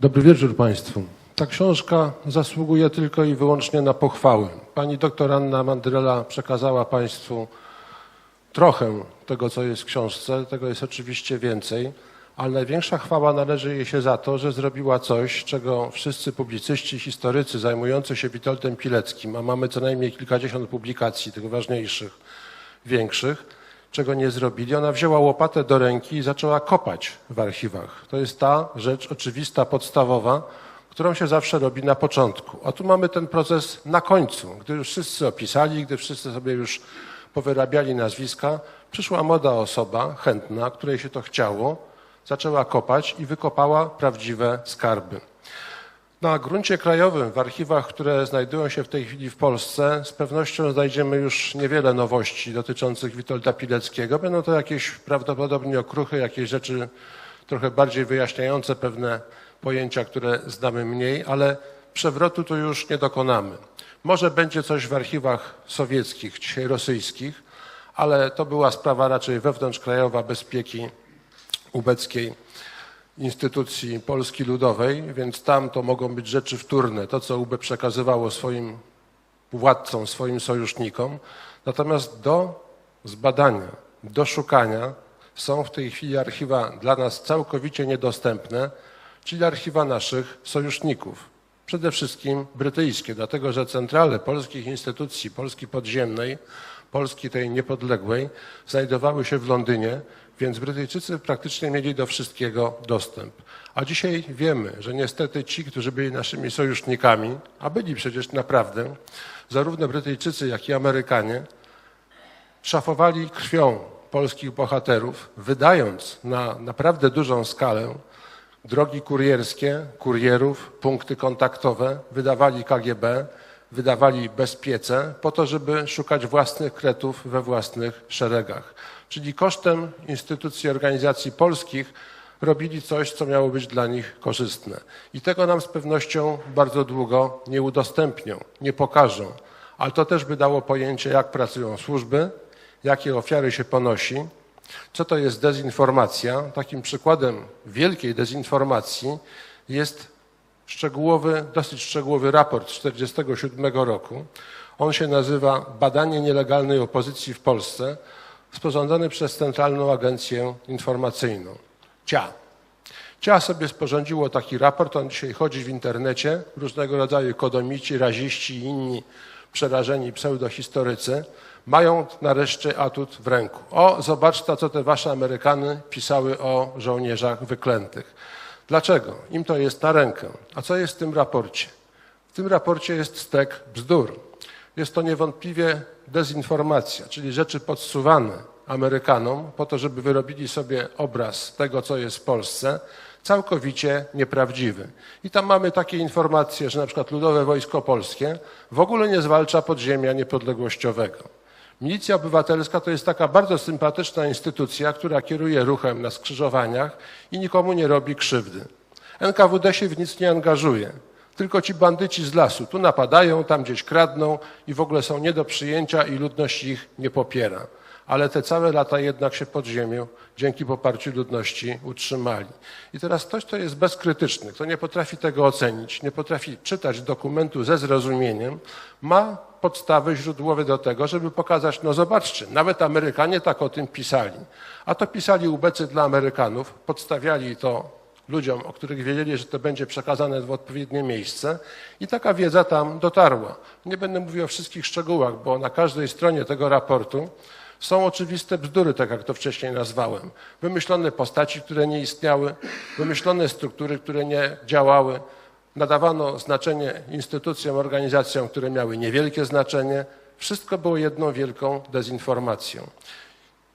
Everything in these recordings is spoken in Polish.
Dobry wieczór Państwu. Ta książka zasługuje tylko i wyłącznie na pochwały. Pani doktor Anna Mandrela przekazała Państwu trochę tego, co jest w książce. Tego jest oczywiście więcej, ale największa chwała należy jej się za to, że zrobiła coś, czego wszyscy publicyści, historycy zajmujący się Witoldem Pileckim, a mamy co najmniej kilkadziesiąt publikacji, tych ważniejszych, większych, czego nie zrobili. Ona wzięła łopatę do ręki i zaczęła kopać w archiwach. To jest ta rzecz oczywista, podstawowa, którą się zawsze robi na początku. A tu mamy ten proces na końcu, gdy już wszyscy opisali, gdy wszyscy sobie już powyrabiali nazwiska, przyszła młoda osoba, chętna, której się to chciało, zaczęła kopać i wykopała prawdziwe skarby. Na gruncie krajowym, w archiwach, które znajdują się w tej chwili w Polsce, z pewnością znajdziemy już niewiele nowości dotyczących Witolda Pileckiego. Będą to jakieś prawdopodobnie okruchy, jakieś rzeczy trochę bardziej wyjaśniające pewne pojęcia, które znamy mniej, ale przewrotu tu już nie dokonamy. Może będzie coś w archiwach sowieckich, dzisiaj rosyjskich, ale to była sprawa raczej wewnątrzkrajowa bezpieki ubeckiej instytucji Polski Ludowej, więc tam to mogą być rzeczy wtórne, to co UB przekazywało swoim władcom, swoim sojusznikom. Natomiast do zbadania, do szukania są w tej chwili archiwa dla nas całkowicie niedostępne, czyli archiwa naszych sojuszników. Przede wszystkim brytyjskie, dlatego że centrale polskich instytucji, Polski podziemnej, Polski tej niepodległej, znajdowały się w Londynie, więc Brytyjczycy praktycznie mieli do wszystkiego dostęp. A dzisiaj wiemy, że niestety ci, którzy byli naszymi sojusznikami, a byli przecież naprawdę, zarówno Brytyjczycy, jak i Amerykanie, szafowali krwią polskich bohaterów, wydając na naprawdę dużą skalę drogi kurierskie, kurierów, punkty kontaktowe, wydawali KGB, wydawali bezpiece po to, żeby szukać własnych kretów we własnych szeregach. Czyli kosztem instytucji organizacji polskich robili coś, co miało być dla nich korzystne. I tego nam z pewnością bardzo długo nie udostępnią, nie pokażą. Ale to też by dało pojęcie, jak pracują służby, jakie ofiary się ponosi, co to jest dezinformacja. Takim przykładem wielkiej dezinformacji jest szczegółowy, dosyć szczegółowy raport z 1947 roku. On się nazywa Badanie nielegalnej opozycji w Polsce, sporządzony przez Centralną Agencję Informacyjną. CIA. CIA sobie sporządziło taki raport, on dzisiaj chodzi w internecie, różnego rodzaju kodomici, raziści i inni przerażeni pseudohistorycy mają nareszcie atut w ręku. O, zobaczcie, co te wasze Amerykany pisały o żołnierzach wyklętych. Dlaczego? Im to jest na rękę. A co jest w tym raporcie? W tym raporcie jest stek bzdur. Jest to niewątpliwie dezinformacja, czyli rzeczy podsuwane Amerykanom po to, żeby wyrobili sobie obraz tego, co jest w Polsce, całkowicie nieprawdziwy. I tam mamy takie informacje, że na przykład Ludowe Wojsko Polskie w ogóle nie zwalcza podziemia niepodległościowego. Milicja Obywatelska to jest taka bardzo sympatyczna instytucja, która kieruje ruchem na skrzyżowaniach i nikomu nie robi krzywdy. NKWD się w nic nie angażuje. Tylko ci bandyci z lasu tu napadają, tam gdzieś kradną i w ogóle są nie do przyjęcia i ludność ich nie popiera. Ale te całe lata jednak się pod ziemią dzięki poparciu ludności utrzymali. I teraz ktoś, kto jest bezkrytyczny, kto nie potrafi tego ocenić, nie potrafi czytać dokumentu ze zrozumieniem, ma podstawy źródłowe do tego, żeby pokazać, no zobaczcie, nawet Amerykanie tak o tym pisali. A to pisali ubecy dla Amerykanów, podstawiali to ludziom, o których wiedzieli, że to będzie przekazane w odpowiednie miejsce i taka wiedza tam dotarła. Nie będę mówił o wszystkich szczegółach, bo na każdej stronie tego raportu są oczywiste bzdury, tak jak to wcześniej nazwałem. Wymyślone postaci, które nie istniały, wymyślone struktury, które nie działały. Nadawano znaczenie instytucjom, organizacjom, które miały niewielkie znaczenie. Wszystko było jedną wielką dezinformacją.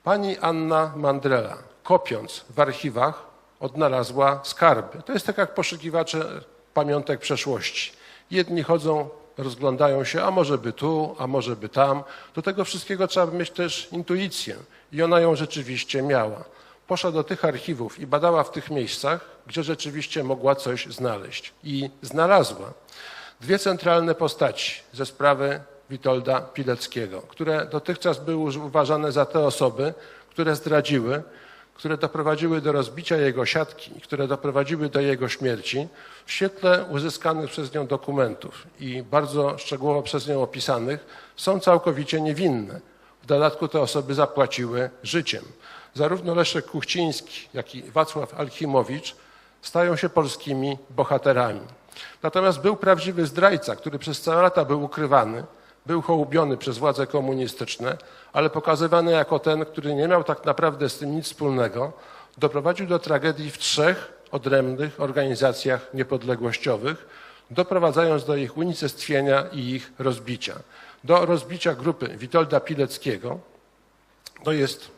Pani Anna Mandrela, kopiąc w archiwach, odnalazła skarby. To jest tak jak poszukiwacze pamiątek przeszłości. Jedni chodzą, rozglądają się, a może by tu, a może by tam. Do tego wszystkiego trzeba mieć też intuicję i ona ją rzeczywiście miała. Poszła do tych archiwów i badała w tych miejscach, gdzie rzeczywiście mogła coś znaleźć. I znalazła dwie centralne postaci ze sprawy Witolda Pileckiego, które dotychczas były uważane za te osoby, które zdradziły które doprowadziły do rozbicia jego siatki, które doprowadziły do jego śmierci, w świetle uzyskanych przez nią dokumentów i bardzo szczegółowo przez nią opisanych, są całkowicie niewinne. W dodatku te osoby zapłaciły życiem. Zarówno Leszek Kuchciński, jak i Wacław Alchimowicz stają się polskimi bohaterami. Natomiast był prawdziwy zdrajca, który przez całe lata był ukrywany, był hołubiony przez władze komunistyczne, ale pokazywany jako ten, który nie miał tak naprawdę z tym nic wspólnego, doprowadził do tragedii w trzech odrębnych organizacjach niepodległościowych, doprowadzając do ich unicestwienia i ich rozbicia. Do rozbicia grupy Witolda Pileckiego, to jest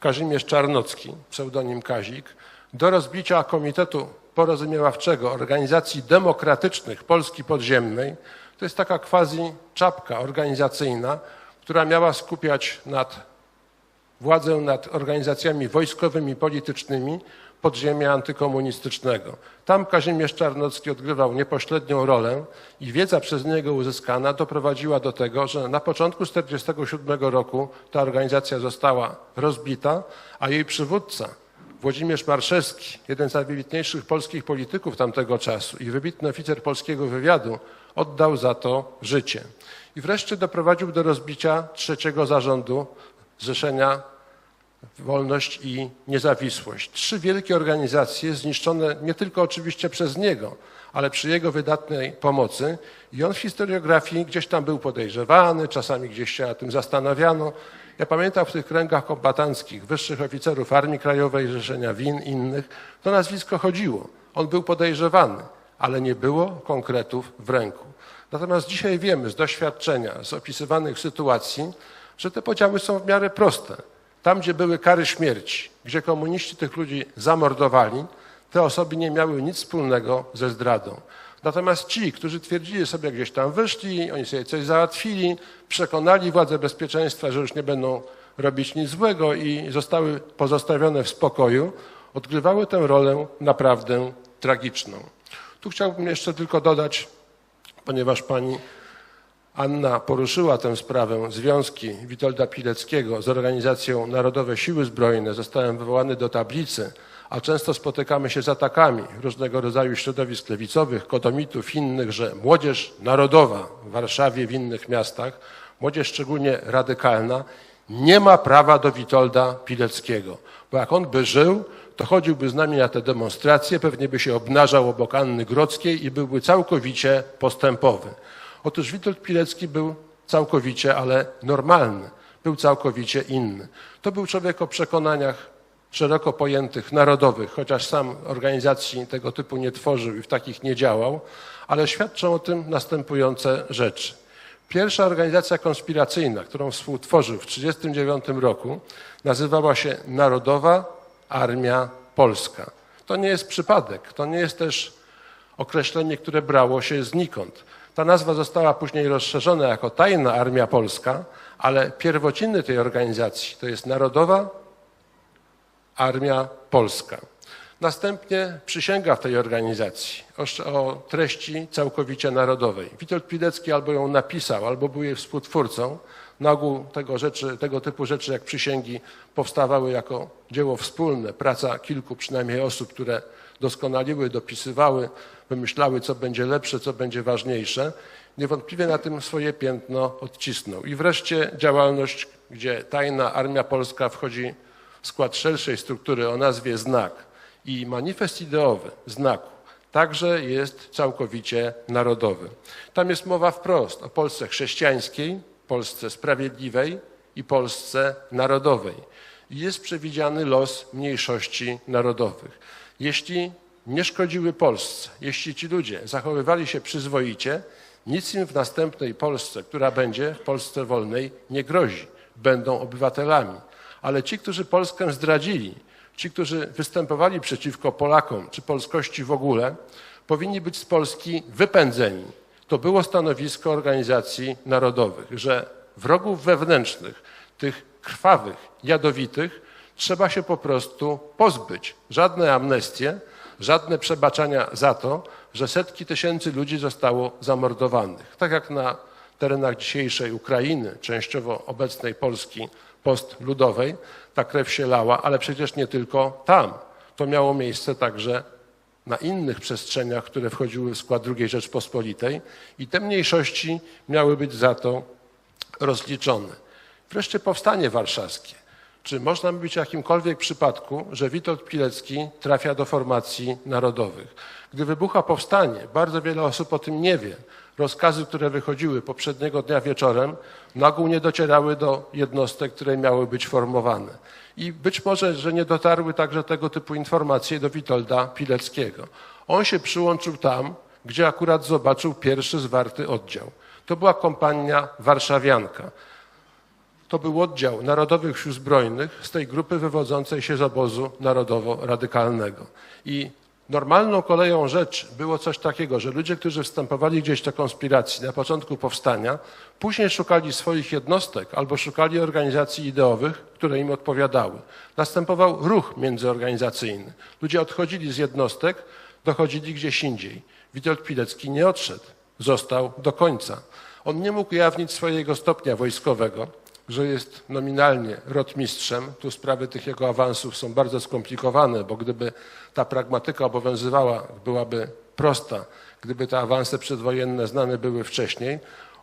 Kazimierz Czarnocki, pseudonim Kazik, do rozbicia Komitetu Porozumiewawczego Organizacji Demokratycznych Polski Podziemnej. To jest taka quasi czapka organizacyjna, która miała skupiać nad władzę nad organizacjami wojskowymi, politycznymi podziemia antykomunistycznego. Tam Kazimierz Czarnocki odgrywał niepośrednią rolę i wiedza przez niego uzyskana doprowadziła do tego, że na początku 1947 roku ta organizacja została rozbita, a jej przywódca Włodzimierz Marszewski, jeden z najwybitniejszych polskich polityków tamtego czasu i wybitny oficer polskiego wywiadu, oddał za to życie. I wreszcie doprowadził do rozbicia trzeciego zarządu Zrzeszenia Wolność i Niezawisłość. Trzy wielkie organizacje zniszczone nie tylko oczywiście przez niego, ale przy jego wydatnej pomocy. I on w historiografii gdzieś tam był podejrzewany, czasami gdzieś się na tym zastanawiano. Ja pamiętam w tych kręgach kombatanckich, wyższych oficerów Armii Krajowej, Zrzeszenia WIN, innych, to nazwisko chodziło. On był podejrzewany, ale nie było konkretów w ręku. Natomiast dzisiaj wiemy z doświadczenia, z opisywanych sytuacji, że te podziały są w miarę proste. Tam, gdzie były kary śmierci, gdzie komuniści tych ludzi zamordowali, te osoby nie miały nic wspólnego ze zdradą. Natomiast ci, którzy twierdzili sobie gdzieś tam wyszli, oni sobie coś załatwili, przekonali władze bezpieczeństwa, że już nie będą robić nic złego i zostały pozostawione w spokoju, odgrywały tę rolę naprawdę tragiczną. Tu chciałbym jeszcze tylko dodać, ponieważ pani Anna poruszyła tę sprawę, związki Witolda Pileckiego z organizacją Narodowe Siły Zbrojne. Zostałem wywołany do tablicy, a często spotykamy się z atakami różnego rodzaju środowisk lewicowych, kotomitów, innych, że młodzież narodowa w Warszawie, w innych miastach, młodzież szczególnie radykalna, nie ma prawa do Witolda Pileckiego. Bo jak on by żył, to chodziłby z nami na te demonstracje, pewnie by się obnażał obok Anny Grodzkiej i byłby całkowicie postępowy. Otóż Witold Pilecki był całkowicie, ale normalny, był całkowicie inny. To był człowiek o przekonaniach szeroko pojętych, narodowych, chociaż sam organizacji tego typu nie tworzył i w takich nie działał, ale świadczą o tym następujące rzeczy. Pierwsza organizacja konspiracyjna, którą współtworzył w 1939 roku, nazywała się Narodowa Armia Polska. To nie jest przypadek, to nie jest też określenie, które brało się znikąd. Ta nazwa została później rozszerzona jako Tajna Armia Polska, ale pierwociny tej organizacji to jest Narodowa Armia Polska. Następnie przysięga w tej organizacji o, treści całkowicie narodowej. Witold Pilecki albo ją napisał, albo był jej współtwórcą. Na ogół tego, rzeczy, tego typu rzeczy jak przysięgi powstawały jako dzieło wspólne, praca kilku przynajmniej osób, które doskonaliły, dopisywały, wymyślały, co będzie lepsze, co będzie ważniejsze. Niewątpliwie na tym swoje piętno odcisnął. I wreszcie działalność, gdzie tajna Armia Polska wchodzi w skład szerszej struktury o nazwie Znak i manifest ideowy znaku także jest całkowicie narodowy. Tam jest mowa wprost o Polsce chrześcijańskiej, Polsce sprawiedliwej i Polsce narodowej. Jest przewidziany los mniejszości narodowych. Jeśli nie szkodziły Polsce, jeśli ci ludzie zachowywali się przyzwoicie, nic im w następnej Polsce, która będzie w Polsce wolnej, nie grozi. Będą obywatelami. Ale ci, którzy Polskę zdradzili, ci, którzy występowali przeciwko Polakom czy polskości w ogóle, powinni być z Polski wypędzeni. To było stanowisko organizacji narodowych, że wrogów wewnętrznych, tych krwawych, jadowitych, trzeba się po prostu pozbyć. Żadne amnestie, żadne przebaczania za to, że setki tysięcy ludzi zostało zamordowanych. Tak jak na terenach dzisiejszej Ukrainy, częściowo obecnej Polski postludowej. Ta krew się lała, ale przecież nie tylko tam. To miało miejsce także na innych przestrzeniach, które wchodziły w skład II Rzeczpospolitej i te mniejszości miały być za to rozliczone. Wreszcie powstanie warszawskie. Czy można mówić o jakimkolwiek przypadku, że Witold Pilecki trafia do formacji narodowych? Gdy wybucha powstanie, bardzo wiele osób o tym nie wie. Rozkazy, które wychodziły poprzedniego dnia wieczorem, na ogół nie docierały do jednostek, które miały być formowane. I być może, że nie dotarły także tego typu informacje do Witolda Pileckiego. On się przyłączył tam, gdzie akurat zobaczył pierwszy zwarty oddział. To była kompania warszawianka. To był oddział Narodowych Sił Zbrojnych z tej grupy wywodzącej się z obozu narodowo-radykalnego. I normalną koleją rzeczy było coś takiego, że ludzie, którzy wstępowali gdzieś do konspiracji na początku powstania, później szukali swoich jednostek albo szukali organizacji ideowych, które im odpowiadały. Następował ruch międzyorganizacyjny. Ludzie odchodzili z jednostek, dochodzili gdzieś indziej. Witold Pilecki nie odszedł, został do końca. On nie mógł ujawnić swojego stopnia wojskowego, że jest nominalnie rotmistrzem. Tu sprawy tych jego awansów są bardzo skomplikowane, bo gdyby ta pragmatyka obowiązywała, byłaby prosta, gdyby te awanse przedwojenne znane były wcześniej,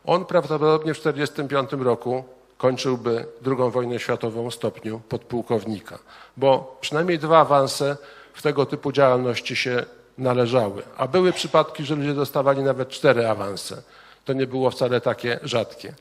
on prawdopodobnie w 1945 roku kończyłby II wojnę światową w stopniu podpułkownika, bo przynajmniej dwa awanse w tego typu działalności się należały, a były przypadki, że ludzie dostawali nawet cztery awanse. To nie było wcale takie rzadkie.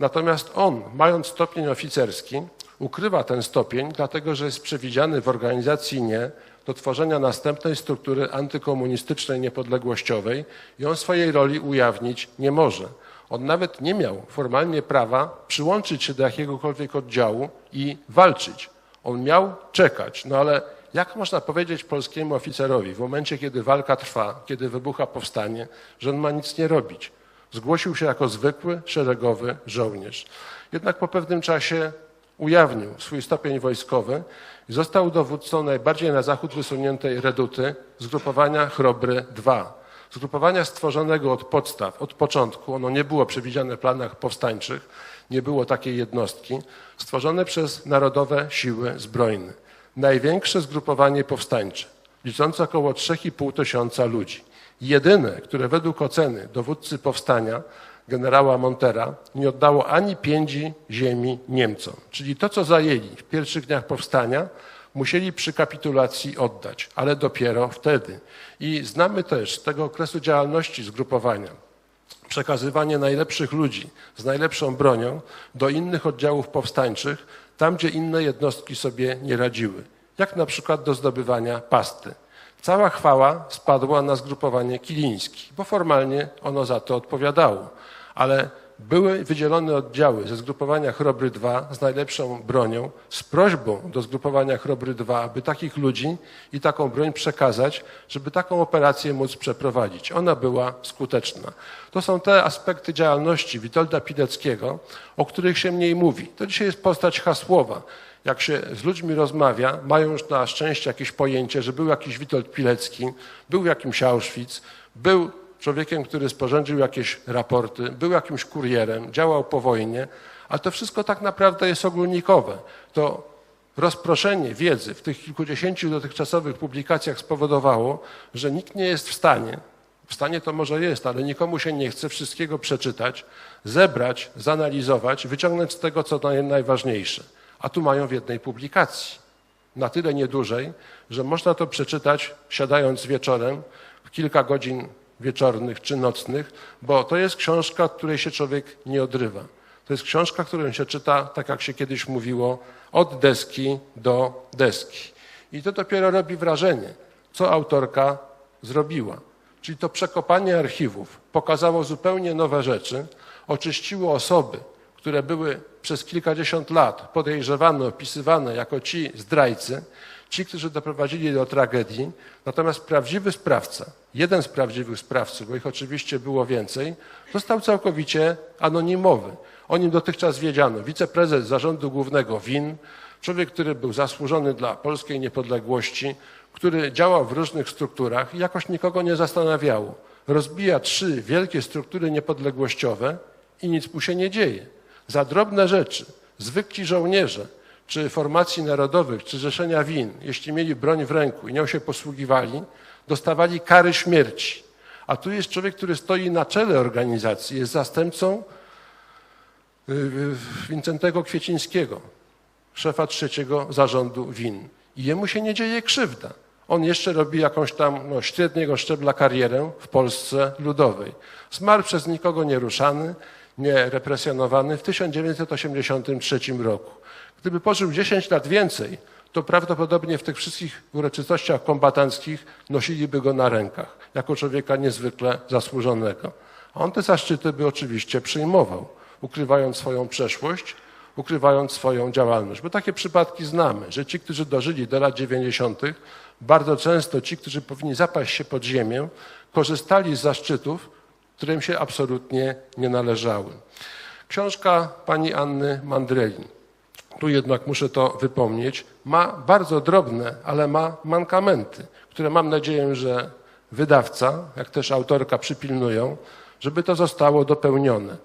Natomiast on, mając stopień oficerski, ukrywa ten stopień, dlatego że jest przewidziany w organizacji nie do tworzenia następnej struktury antykomunistycznej niepodległościowej i on swojej roli ujawnić nie może. On nawet nie miał formalnie prawa przyłączyć się do jakiegokolwiek oddziału i walczyć. On miał czekać, no ale jak można powiedzieć polskiemu oficerowi w momencie, kiedy walka trwa, kiedy wybucha powstanie, że on ma nic nie robić? Zgłosił się jako zwykły, szeregowy żołnierz. Jednak po pewnym czasie ujawnił swój stopień wojskowy i został dowódcą najbardziej na zachód wysuniętej reduty zgrupowania Chrobry II. Zgrupowania stworzonego od podstaw, od początku, ono nie było przewidziane w planach powstańczych, nie było takiej jednostki, stworzone przez Narodowe Siły Zbrojne. Największe zgrupowanie powstańcze, liczące około 3,5 tysiąca ludzi jedyne, które według oceny dowódcy powstania generała Montera nie oddało ani pięci ziemi Niemcom. Czyli to, co zajęli w pierwszych dniach powstania, musieli przy kapitulacji oddać, ale dopiero wtedy. I znamy też z tego okresu działalności zgrupowania przekazywanie najlepszych ludzi z najlepszą bronią do innych oddziałów powstańczych, tam gdzie inne jednostki sobie nie radziły, jak na przykład do zdobywania pasty. Cała chwała spadła na zgrupowanie Kiliński, bo formalnie ono za to odpowiadało. Ale były wydzielone oddziały ze zgrupowania Chrobry II z najlepszą bronią, z prośbą do zgrupowania Chrobry II, aby takich ludzi i taką broń przekazać, żeby taką operację móc przeprowadzić. Ona była skuteczna. To są te aspekty działalności Witolda Pileckiego, o których się mniej mówi. To dzisiaj jest postać hasłowa jak się z ludźmi rozmawia, mają już na szczęście jakieś pojęcie, że był jakiś Witold Pilecki, był jakimś Auschwitz, był człowiekiem, który sporządził jakieś raporty, był jakimś kurierem, działał po wojnie, ale to wszystko tak naprawdę jest ogólnikowe. To rozproszenie wiedzy w tych kilkudziesięciu dotychczasowych publikacjach spowodowało, że nikt nie jest w stanie, w stanie to może jest, ale nikomu się nie chce wszystkiego przeczytać, zebrać, zanalizować, wyciągnąć z tego, co najważniejsze a tu mają w jednej publikacji. Na tyle niedużej, że można to przeczytać siadając wieczorem, w kilka godzin wieczornych czy nocnych, bo to jest książka, od której się człowiek nie odrywa. To jest książka, którą się czyta, tak jak się kiedyś mówiło, od deski do deski. I to dopiero robi wrażenie, co autorka zrobiła. Czyli to przekopanie archiwów pokazało zupełnie nowe rzeczy, oczyściło osoby, które były przez kilkadziesiąt lat podejrzewane, opisywane jako ci zdrajcy, ci, którzy doprowadzili do tragedii, natomiast prawdziwy sprawca, jeden z prawdziwych sprawców, bo ich oczywiście było więcej, został całkowicie anonimowy. O nim dotychczas wiedziano. Wiceprezes zarządu głównego WIN, człowiek, który był zasłużony dla polskiej niepodległości, który działał w różnych strukturach i jakoś nikogo nie zastanawiało. Rozbija trzy wielkie struktury niepodległościowe i nic mu się nie dzieje za drobne rzeczy, Zwykli żołnierze, czy formacji narodowych, czy Zrzeszenia Win, jeśli mieli broń w ręku i nią się posługiwali, dostawali kary śmierci. A tu jest człowiek, który stoi na czele organizacji, jest zastępcą y, y, Wincentego Kwiecińskiego, szefa trzeciego zarządu WIN. I jemu się nie dzieje krzywda. On jeszcze robi jakąś tam no, średniego szczebla karierę w Polsce Ludowej. Zmarł przez nikogo nieruszany, nie represjonowany w 1983 roku. Gdyby pożył 10 lat więcej, to prawdopodobnie w tych wszystkich uroczystościach kombatanckich nosiliby go na rękach, jako człowieka niezwykle zasłużonego. A on te zaszczyty by oczywiście przyjmował, ukrywając swoją przeszłość, ukrywając swoją działalność. Bo takie przypadki znamy, że ci, którzy dożyli do lat 90., bardzo często ci, którzy powinni zapaść się pod ziemię, korzystali z zaszczytów, które im się absolutnie nie należały. Książka pani Anny Mandreli, tu jednak muszę to wypomnieć, ma bardzo drobne, ale ma mankamenty, które mam nadzieję, że wydawca, jak też autorka przypilnują, żeby to zostało dopełnione.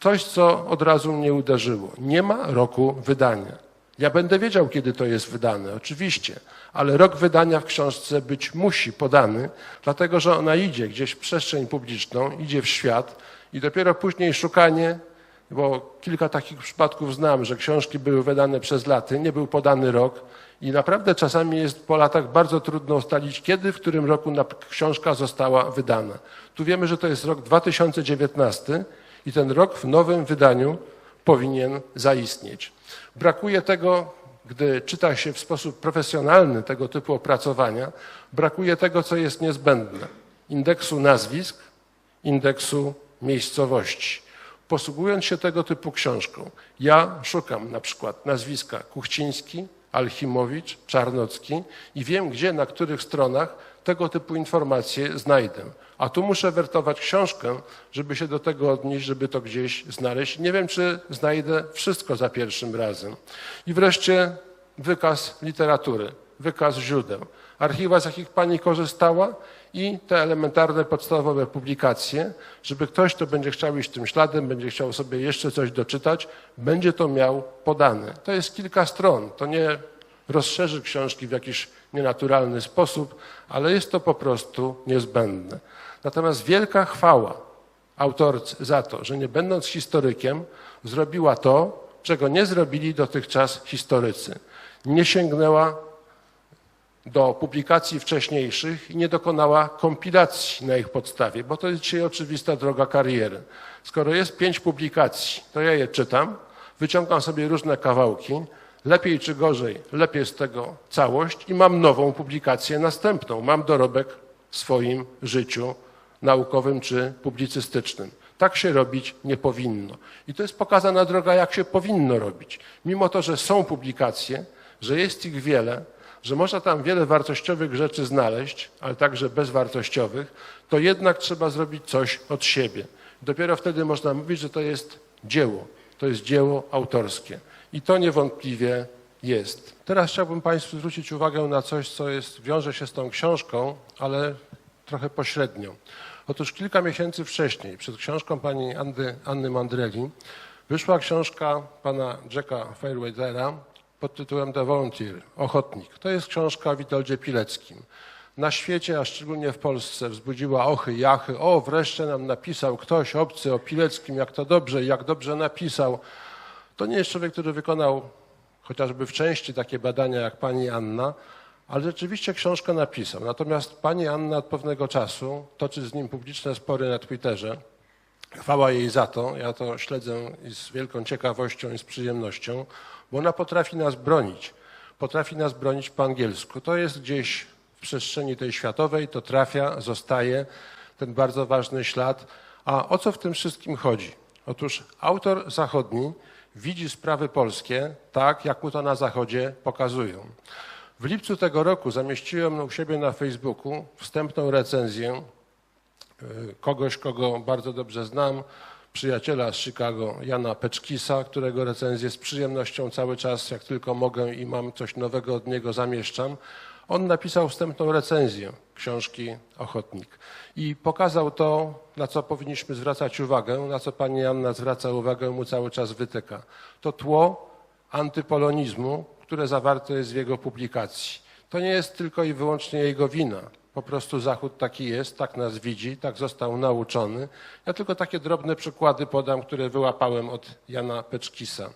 Coś, co od razu mnie uderzyło. Nie ma roku wydania. Ja będę wiedział, kiedy to jest wydane, oczywiście, ale rok wydania w książce być musi podany, dlatego że ona idzie gdzieś w przestrzeń publiczną, idzie w świat i dopiero później szukanie, bo kilka takich przypadków znam, że książki były wydane przez laty, nie był podany rok i naprawdę czasami jest po latach bardzo trudno ustalić, kiedy, w którym roku książka została wydana. Tu wiemy, że to jest rok 2019 i ten rok w nowym wydaniu powinien zaistnieć. Brakuje tego, gdy czyta się w sposób profesjonalny tego typu opracowania, brakuje tego, co jest niezbędne. Indeksu nazwisk, indeksu miejscowości. Posługując się tego typu książką, ja szukam na przykład nazwiska Kuchciński, Alchimowicz, Czarnocki i wiem, gdzie, na których stronach tego typu informacje znajdę. A tu muszę wertować książkę, żeby się do tego odnieść, żeby to gdzieś znaleźć. Nie wiem, czy znajdę wszystko za pierwszym razem. I wreszcie wykaz literatury, wykaz źródeł. Archiwa, z jakich Pani korzystała i te elementarne, podstawowe publikacje, żeby ktoś, kto będzie chciał iść tym śladem, będzie chciał sobie jeszcze coś doczytać, będzie to miał podane. To jest kilka stron, to nie rozszerzy książki w jakiś nienaturalny sposób, ale jest to po prostu niezbędne. Natomiast wielka chwała autorce za to, że nie będąc historykiem, zrobiła to, czego nie zrobili dotychczas historycy. Nie sięgnęła do publikacji wcześniejszych i nie dokonała kompilacji na ich podstawie, bo to jest dzisiaj oczywista droga kariery. Skoro jest pięć publikacji, to ja je czytam, wyciągam sobie różne kawałki, lepiej czy gorzej, lepiej z tego całość i mam nową publikację następną. Mam dorobek w swoim życiu naukowym czy publicystycznym. Tak się robić nie powinno. I to jest pokazana droga, jak się powinno robić. Mimo to, że są publikacje, że jest ich wiele, że można tam wiele wartościowych rzeczy znaleźć, ale także bezwartościowych, to jednak trzeba zrobić coś od siebie. Dopiero wtedy można mówić, że to jest dzieło, to jest dzieło autorskie. I to niewątpliwie jest. Teraz chciałbym Państwu zwrócić uwagę na coś, co jest, wiąże się z tą książką, ale trochę pośrednio. Otóż kilka miesięcy wcześniej, przed książką pani Andy, Anny Mandreli, wyszła książka pana Jacka Fairweathera pod tytułem The Volunteer, Ochotnik. To jest książka o Witoldzie Pileckim. Na świecie, a szczególnie w Polsce, wzbudziła ochy, jachy. O, wreszcie nam napisał ktoś obcy o Pileckim, jak to dobrze, jak dobrze napisał. To nie jest człowiek, który wykonał chociażby w części takie badania jak pani Anna, ale rzeczywiście książkę napisał. Natomiast pani Anna od pewnego czasu toczy z nim publiczne spory na Twitterze. Chwała jej za to. Ja to śledzę z wielką ciekawością i z przyjemnością, bo ona potrafi nas bronić. Potrafi nas bronić po angielsku. To jest gdzieś w przestrzeni tej światowej, to trafia, zostaje ten bardzo ważny ślad. A o co w tym wszystkim chodzi? Otóż autor zachodni widzi sprawy polskie tak, jak mu to na Zachodzie pokazują. W lipcu tego roku zamieściłem u siebie na Facebooku wstępną recenzję e, kogoś, kogo bardzo dobrze znam, przyjaciela z Chicago, Jana Peczkisa, którego recenzję z przyjemnością cały czas, jak tylko mogę i mam coś nowego od niego, zamieszczam. On napisał wstępną recenzję książki Ochotnik i pokazał to, na co powinniśmy zwracać uwagę, na co pani Anna zwraca uwagę, mu cały czas wytyka. To tło antypolonizmu, które zawarte jest w jego publikacji. To nie jest tylko i wyłącznie jego wina. Po prostu Zachód taki jest, tak nas widzi, tak został nauczony. Ja tylko takie drobne przykłady podam, które wyłapałem od Jana Peczkisa.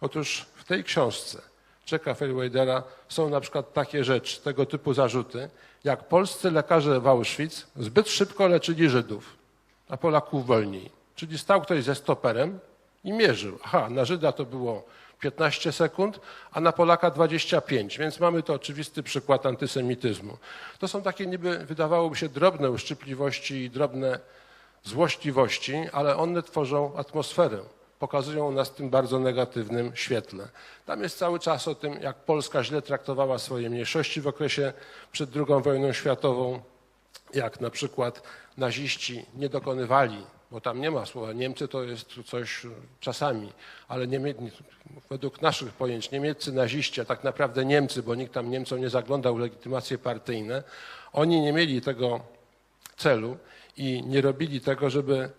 Otóż w tej książce Czeka Fellweidera są na przykład takie rzeczy, tego typu zarzuty, jak polscy lekarze w Auschwitz zbyt szybko leczyli Żydów, a Polaków wolniej. Czyli stał ktoś ze stoperem i mierzył. Aha, na Żyda to było 15 sekund, a na Polaka 25, więc mamy to oczywisty przykład antysemityzmu. To są takie niby, wydawałoby się, drobne uszczypliwości i drobne złośliwości, ale one tworzą atmosferę pokazują nas w tym bardzo negatywnym świetle. Tam jest cały czas o tym, jak Polska źle traktowała swoje mniejszości w okresie przed II wojną światową, jak na przykład naziści nie dokonywali, bo tam nie ma słowa Niemcy, to jest coś czasami, ale Niemie, według naszych pojęć niemieccy naziści, a tak naprawdę Niemcy, bo nikt tam Niemcom nie zaglądał legitymacje partyjne, oni nie mieli tego celu i nie robili tego, żeby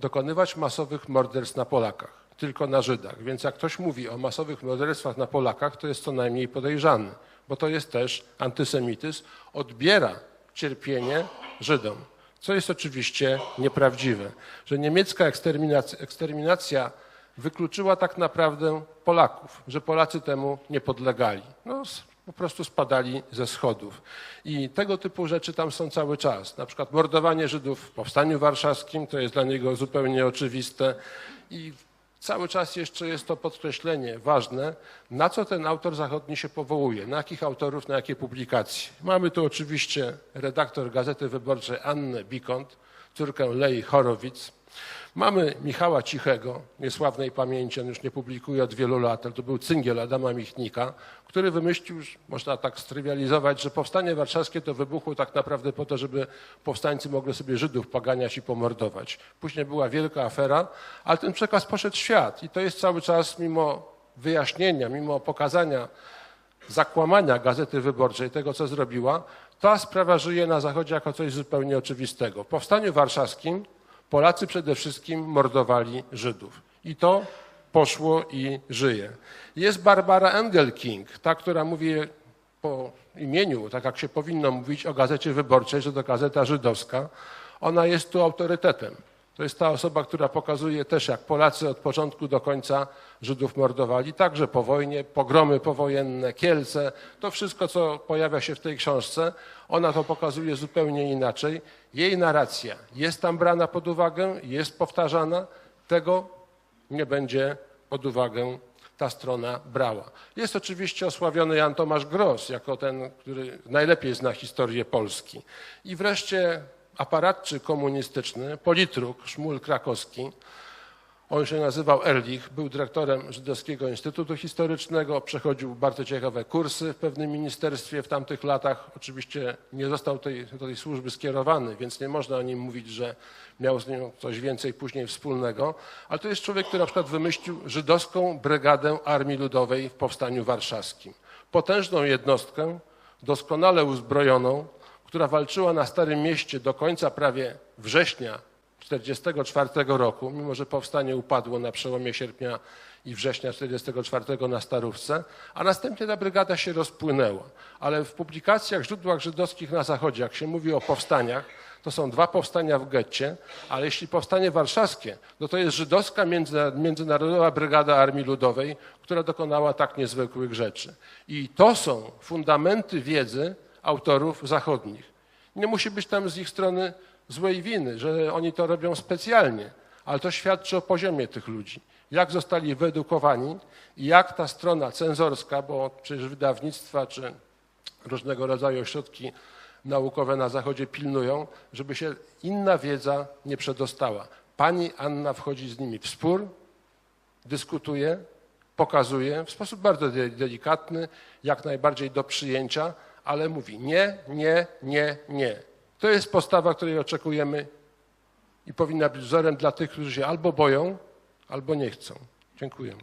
dokonywać masowych morderstw na Polakach, tylko na Żydach. Więc jak ktoś mówi o masowych morderstwach na Polakach, to jest co najmniej podejrzany, bo to jest też antysemityzm, odbiera cierpienie Żydom, co jest oczywiście nieprawdziwe, że niemiecka eksterminacja, eksterminacja wykluczyła tak naprawdę Polaków, że Polacy temu nie podlegali. No, po prostu spadali ze schodów. I tego typu rzeczy tam są cały czas. Na przykład mordowanie Żydów w Powstaniu Warszawskim, to jest dla niego zupełnie oczywiste. I cały czas jeszcze jest to podkreślenie ważne, na co ten autor zachodni się powołuje, na jakich autorów, na jakie publikacje. Mamy tu oczywiście redaktor Gazety Wyborczej Annę Bikont, córkę Lei Horowitz, Mamy Michała Cichego, niesławnej pamięci, on już nie publikuje od wielu lat, ale to był cyngiel Adama Michnika, który wymyślił, można tak strywializować, że powstanie warszawskie to wybuchło tak naprawdę po to, żeby powstańcy mogli sobie Żydów poganiać i pomordować. Później była wielka afera, ale ten przekaz poszedł w świat i to jest cały czas mimo wyjaśnienia, mimo pokazania zakłamania Gazety Wyborczej, tego co zrobiła, ta sprawa żyje na Zachodzie jako coś zupełnie oczywistego. W Powstaniu Warszawskim Polacy przede wszystkim mordowali Żydów. I to poszło i żyje. Jest Barbara Engelking, ta, która mówi po imieniu, tak jak się powinno mówić o Gazecie Wyborczej, że to gazeta żydowska. Ona jest tu autorytetem. To jest ta osoba, która pokazuje też, jak Polacy od początku do końca Żydów mordowali, także po wojnie, pogromy powojenne, Kielce, to wszystko, co pojawia się w tej książce, ona to pokazuje zupełnie inaczej. Jej narracja jest tam brana pod uwagę, jest powtarzana, tego nie będzie pod uwagę ta strona brała. Jest oczywiście osławiony Jan Tomasz Gross jako ten, który najlepiej zna historię Polski. I wreszcie aparatczyk komunistyczny, politruk Szmul Krakowski, on się nazywał Erlich, był dyrektorem Żydowskiego Instytutu Historycznego, przechodził bardzo ciekawe kursy w pewnym ministerstwie w tamtych latach. Oczywiście nie został tej, do tej służby skierowany, więc nie można o nim mówić, że miał z nią coś więcej później wspólnego. Ale to jest człowiek, który na przykład wymyślił żydowską brygadę Armii Ludowej w Powstaniu Warszawskim. Potężną jednostkę, doskonale uzbrojoną, która walczyła na Starym Mieście do końca prawie września 1944 roku, mimo że powstanie upadło na przełomie sierpnia i września 1944 na Starówce, a następnie ta brygada się rozpłynęła. Ale w publikacjach, źródłach żydowskich na Zachodzie, jak się mówi o powstaniach, to są dwa powstania w getcie, ale jeśli powstanie warszawskie, no to jest żydowska międzynarodowa brygada Armii Ludowej, która dokonała tak niezwykłych rzeczy. I to są fundamenty wiedzy autorów zachodnich. Nie musi być tam z ich strony złej winy, że oni to robią specjalnie, ale to świadczy o poziomie tych ludzi. Jak zostali wyedukowani i jak ta strona cenzorska, bo przecież wydawnictwa czy różnego rodzaju ośrodki naukowe na Zachodzie pilnują, żeby się inna wiedza nie przedostała. Pani Anna wchodzi z nimi w spór, dyskutuje, pokazuje w sposób bardzo delikatny, jak najbardziej do przyjęcia, ale mówi nie, nie, nie, nie. To jest postawa, której oczekujemy i powinna być wzorem dla tych, którzy się albo boją, albo nie chcą. Dziękuję.